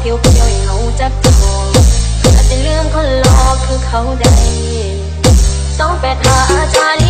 เพียวผู้ย่ยเขาจักจะบอกอาจจะเรื่องคนรอคือเขาได้สองแปดหาชาลี